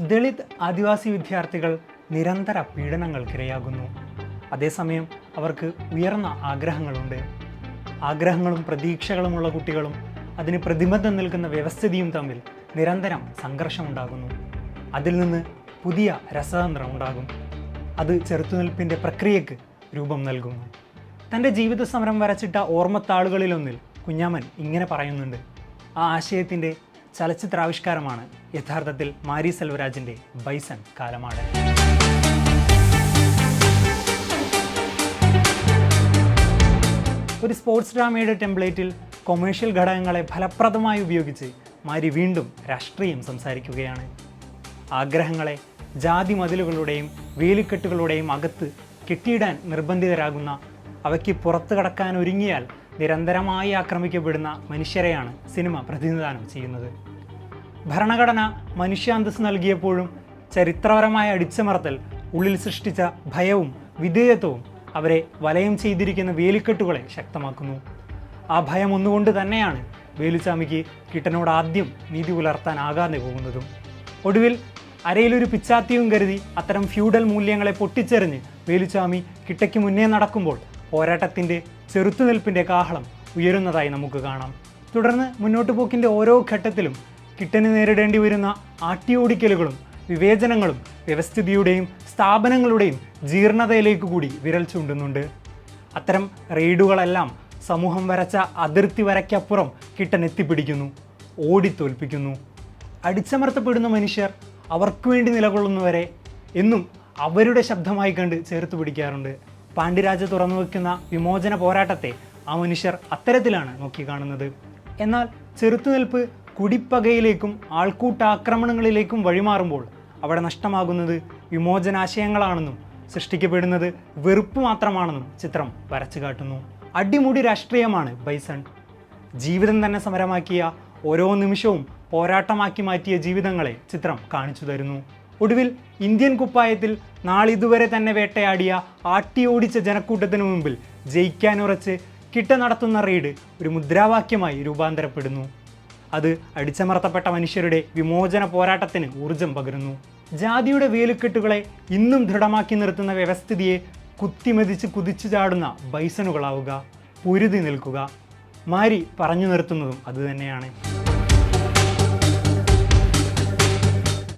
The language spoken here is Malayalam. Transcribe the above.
ദളിത് ആദിവാസി വിദ്യാർത്ഥികൾ നിരന്തര പീഡനങ്ങൾക്കിരയാകുന്നു. അതേസമയം അവർക്ക് ഉയർന്ന ആഗ്രഹങ്ങളുണ്ട്. ആഗ്രഹങ്ങളും പ്രതീക്ഷകളുമുള്ള കുട്ടികളും അതിന് പ്രതിബന്ധം നിൽക്കുന്ന വ്യവസ്ഥിതിയും തമ്മിൽ നിരന്തരം സംഘർഷമുണ്ടാകുന്നു. അതിൽ നിന്ന് പുതിയ രസതന്ത്രം ഉണ്ടാകും. അത് ചെറുത്തുനിൽപ്പിന്റെ പ്രക്രിയയ്ക്ക് രൂപം നൽകുന്നു. തന്റെ ജീവിത സമരം വരച്ചിട്ട ഓർമ്മത്താളുകളിലൊന്നിൽ കുഞ്ഞാമൻ ഇങ്ങനെ പറയുന്നുണ്ട്. ആ ആശയത്തിന്റെ ചലച്ചിത്രാവിഷ്കാരമാണ് യഥാർത്ഥത്തിൽ മാരി സെൽവരാജിന്റെ ബൈസൺ കാലമാട് ഒരു സ്പോർട്സ് ഡ്രാമയുടെ ടെംപ്ലേറ്റിൽ കൊമേഴ്ഷ്യൽ ഘടകങ്ങളെ ഫലപ്രദമായി ഉപയോഗിച്ച് മാരി വീണ്ടും രാഷ്ട്രീയം സംസാരിക്കുകയാണ്. ആഗ്രഹങ്ങളെ ജാതി മതിലുകളുടെയും വേലിക്കെട്ടുകളുടെയും അകത്ത് കെട്ടിയിടാൻ നിർബന്ധിതരാകുന്ന അവയ്ക്ക് പുറത്തു കടക്കാൻ ഒരുങ്ങിയാൽ നിരന്തരമായി ആക്രമിക്കപ്പെടുന്ന മനുഷ്യരെയാണ് സിനിമ പ്രതിനിധാനം ചെയ്യുന്നത്. ഭരണഘടന മനുഷ്യാന്തസ് നൽകിയപ്പോഴും ചരിത്രപരമായ അടിച്ചമർത്തൽ ഉള്ളിൽ സൃഷ്ടിച്ച ഭയവും വിധേയത്വവും അവരെ വലയം ചെയ്തിരിക്കുന്ന വേലിക്കെട്ടുകളെ ശക്തമാക്കുന്നു. ആ ഭയം ഒന്നുകൊണ്ട് തന്നെയാണ് വേലുസ്വാമിക്ക് കിട്ടനോട് ആദ്യം നീതി പുലർത്താനാകാതെ പോകുന്നതും. ഒടുവിൽ അരയിലൊരു പിച്ചാത്തിയും കരുതി അത്തരം ഫ്യൂഡൽ മൂല്യങ്ങളെ പൊട്ടിച്ചെറിഞ്ഞ് വേലുസ്വാമി കിട്ടയ്ക്ക് മുന്നേ നടക്കുമ്പോൾ പോരാട്ടത്തിന്റെ ചെറുത്തുനിൽപ്പിന്റെ കാഹളം ഉയരുന്നതായി നമുക്ക് കാണാം. തുടർന്ന് മുന്നോട്ട് പോക്കിന്റെ ഓരോ ഘട്ടത്തിലും കിട്ടന് നേരിടേണ്ടി വരുന്ന ആട്ടിയോടിക്കലുകളും വിവേചനങ്ങളും വ്യവസ്ഥിതിയുടെയും സ്ഥാപനങ്ങളുടെയും ജീർണതയിലേക്ക് കൂടി വിരൽ ചൂണ്ടുന്നുണ്ട്. അത്തരം റെയ്ഡുകളെല്ലാം സമൂഹം വരച്ച അതിർത്തി വരയ്ക്കപ്പുറം കിട്ടൻ എത്തിപ്പിടിക്കുന്നു ഓടിത്തോൽപ്പിക്കുന്നു. അടിച്ചമർത്തപ്പെടുന്ന മനുഷ്യർ അവർക്ക് വേണ്ടി നിലകൊള്ളുന്നവരെ എന്നും അവരുടെ ശബ്ദമായി കണ്ട് ചേർത്ത് പിടിക്കാറുണ്ട്. പാണ്ഡ്യരാജ തുറന്നു വയ്ക്കുന്ന വിമോചന പോരാട്ടത്തെ ആ മനുഷ്യർ അത്തരത്തിലാണ് നോക്കിക്കാണുന്നത്. എന്നാൽ ചെറുത്തുനിൽപ്പ് കുടിപ്പകയിലേക്കും ആൾക്കൂട്ടാക്രമണങ്ങളിലേക്കും വഴിമാറുമ്പോൾ അവിടെ നഷ്ടമാകുന്നത് വിമോചനാശയങ്ങളാണെന്നും സൃഷ്ടിക്കപ്പെടുന്നത് വെറുപ്പ് മാത്രമാണെന്നും ചിത്രം വരച്ചു കാട്ടുന്നു. അടിമുടി രാഷ്ട്രീയമാണ് ബൈസൺ. ജീവിതം തന്നെ സമരമാക്കിയ ഓരോ നിമിഷവും പോരാട്ടമാക്കി മാറ്റിയ ജീവിതങ്ങളെ ചിത്രം കാണിച്ചു തരുന്നു. ഒടുവിൽ ഇന്ത്യൻ കുപ്പായത്തിൽ നാളിതുവരെ തന്നെ വേട്ടയാടിയ ആട്ടിയോടിച്ച ജനക്കൂട്ടത്തിനു മുമ്പിൽ ജയിക്കാനുറച്ച് കിട്ട നടത്തുന്ന റെയ്ഡ് ഒരു മുദ്രാവാക്യമായി രൂപാന്തരപ്പെടുന്നു. അത് അടിച്ചമർത്തപ്പെട്ട മനുഷ്യരുടെ വിമോചന പോരാട്ടത്തിന് ഊർജം പകരുന്നു. ജാതിയുടെ വേലുക്കെട്ടുകളെ ഇന്നും ദൃഢമാക്കി നിർത്തുന്ന വ്യവസ്ഥിതിയെ കുത്തിമതിച്ച് കുതിച്ചു ചാടുന്ന ബൈസണുകളാവുക പൊരുതി നിൽക്കുക. മാരി പറഞ്ഞു നിർത്തുന്നതും അതുതന്നെയാണ്.